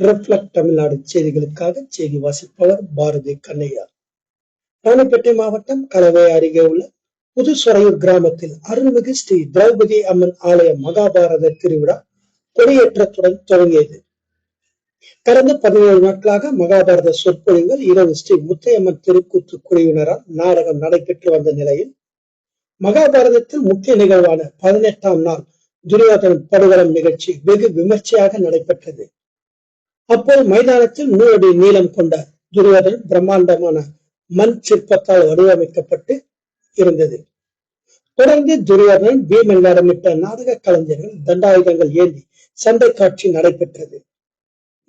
Reflect Tamil Nadu செய்திகளுக்காக செய்தி வாசிப்பவர் பாரதி கண்ணையா. ராணிப்பேட்டை மாவட்டம் கலவை அருகே உள்ள புதுசுறையூர் கிராமத்தில் அருள்மிகு ஸ்ரீ திரௌபதி அம்மன் ஆலய மகாபாரத திருவிழா கொடியேற்றத்துடன் தொடங்கியது. கடந்த பதினேழு நாட்களாக மகாபாரத சொற்பொழிவுகள் இரவு ஸ்ரீ முத்தையம்மன் திருக்கூத்து குழுவினரால் நாடகம் நடைபெற்று வந்த நிலையில் மகாபாரதத்தில் முக்கிய நிகழ்வான பதினெட்டாம் நாள் துரியோதன படுகளம் நிகழ்ச்சி வெகு விமர்சையாக நடைபெற்றது. அப்போது மைதானத்தில் நூறு அடி நீளம் கொண்ட துரியோதன் பிரம்மாண்டமான மண் சிற்பத்தால் வடிவமைக்கப்பட்டு இருந்தது. தொடர்ந்து துரியோதனன் பீமன் வேடமிட்ட நாடக கலைஞர்கள் தண்டாயுதங்கள் ஏந்தி சண்டை காட்சி நடைபெற்றது.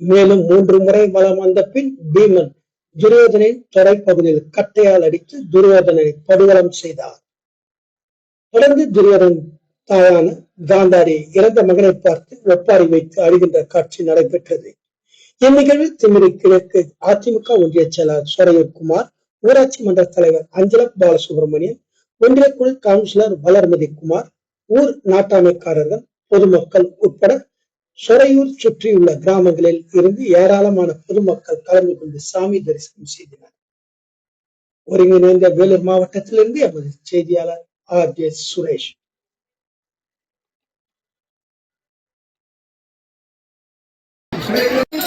மேலும் மூன்று முறை வளம் வந்த பின் பீமன் துரியோதனின் தொடைப்பகுதியில் கட்டையால் அடித்து துரியோதனை படுகலம் செய்தார். தொடர்ந்து துரியோதன் தாயான காந்தாரி இறந்த மகனை பார்த்து ஒப்பாரி வைத்து அழுகின்ற காட்சி நடைபெற்றது. இந்நிகழ்வில் திமிரி கிழக்கு அதிமுக ஒன்றிய செயலாளர் சுரையகுமார் குமார் ஊராட்சி மன்ற தலைவர் அஞ்சல பாலசுப்ரமணியன் ஒன்றிய குழு கவுன்சிலர் வளர்மதி குமார் ஊர் நாட்டாமைக்காரர்கள் பொதுமக்கள் உட்பட சொரையூர் சுற்றியுள்ள கிராமங்களில் இருந்து ஏராளமான பொதுமக்கள் கலந்து கொண்டு சாமி தரிசனம் செய்தனர். ஒருங்கிணைந்த வேலூர் மாவட்டத்திலிருந்து எமது செய்தியாளர் ஆர் ஜே சுரேஷ். இந்த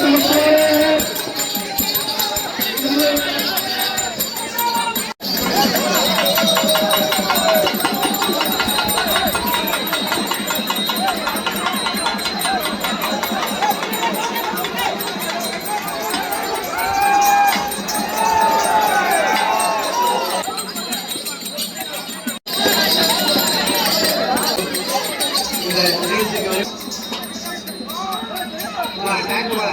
நிகழ்ச்சிக்கு வந்து வா, டேங்க் வா.